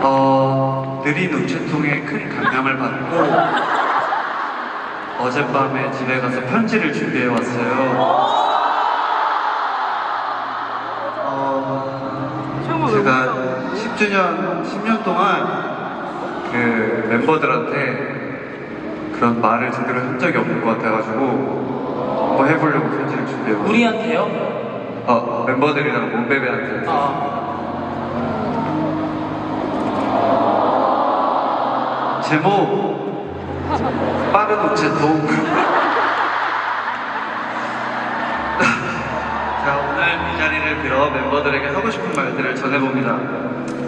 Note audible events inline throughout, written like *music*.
어, 느린 우체통에 큰 감명을 받고 어젯밤에 집에 가서 편지를 준비해 왔어요. 어, 제가 10주년, 10년 동안 그 멤버들한테 그런 말을 제대로 한 적이 없는 것 같아가지고 한번 해보려고 편지를 준비해 왔어요. 우리한테요? 어, 멤버들이랑 몸베베한테. 아, 제목? 빠른 우체통 *laughs* 자 오늘 이 자리를 빌어 멤버들에게 하고 싶은 말들을 전해봅니다.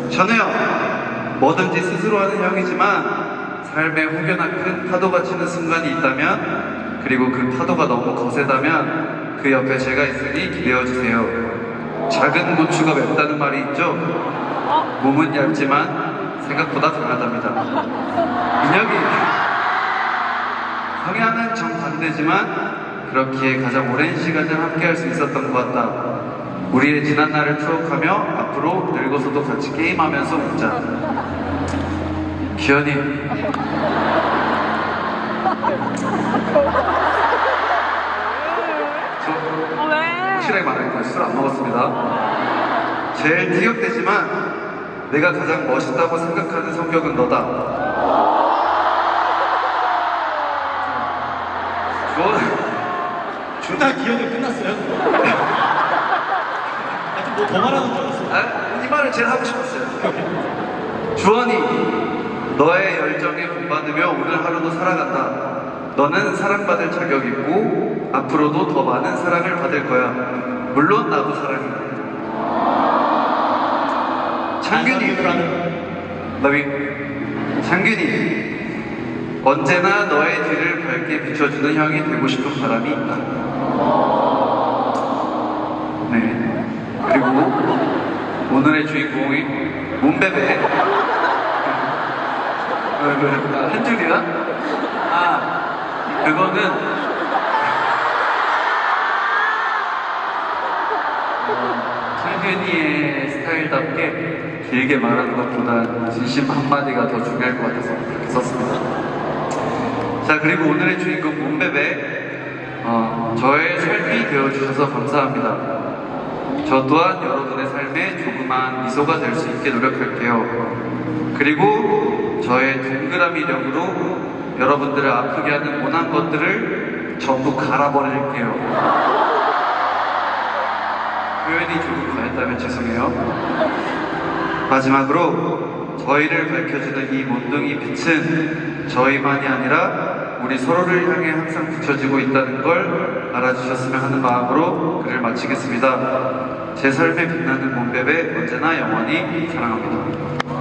전해요. 뭐든지 스스로 하는 형이지만 삶에 혹여나 큰 파도가 치는 순간이 있다면 그리고 그 파도가 너무 거세다면 그 옆에 제가 있으니 기대어주세요. 작은 고추가 맵다는 말이 있죠? 몸은 얇지만 생각보다 강하답니다 *laughs* 민혁이 성향은 정반대지만 그렇기에 가장 오랜 시간을 함께할 수 있었던 것 같다. 우리의 지난 날을 추억하며 앞으로 늙어서도 같이 게임하면서 웃자. 기현이 저? 확실하게 말하니까 술안 먹었습니다. 제일 티격대지만 내가 가장 멋있다고 생각하는 성격은 너다. 둘다 기억이 끝났어요? 아, 좀뭐더 말하는 줄 알았어. 아, 이 말을 제일 하고 싶었어요. 주원이, 너의 열정에 본받으며 오늘 하루도 살아간다. 너는 사랑받을 자격 있고 앞으로도 더 많은 사랑을 받을 거야. 물론 나도 사랑해. 창균이, 너희 창균이 언제나 너의 뒤를 밝게 비춰주는 형이 되고 싶은 바람이 있다. 네. 그리고 오늘의 주인공이 몸베베. 어, 그, 한 줄이야? 아, 그거는 어, 창균이의 스타일답게 길게 말하는 것보다 진심 한마디가 더 중요할 것 같아서 그렇게 썼습니다. 자, 그리고 오늘의 주인공 몸베베. 어, 저의 삶이 되어주셔서 감사합니다. 저 또한 여러분의 삶에 조그마한 미소가 될 수 있게 노력할게요. 그리고 저의 동그라미력으로 여러분들을 아프게 하는 모난 것들을 전부 갈아버릴게요. 표현이 조금 과했다면 죄송해요. 마지막으로 저희를 밝혀주는 이 몬둥이 빛은 저희만이 아니라 우리 서로를 향해 항상 붙여지고 있다는 걸 알아주셨으면 하는 마음으로 글을 마치겠습니다. 제 삶에 빛나는 몬베베 언제나 영원히 사랑합니다.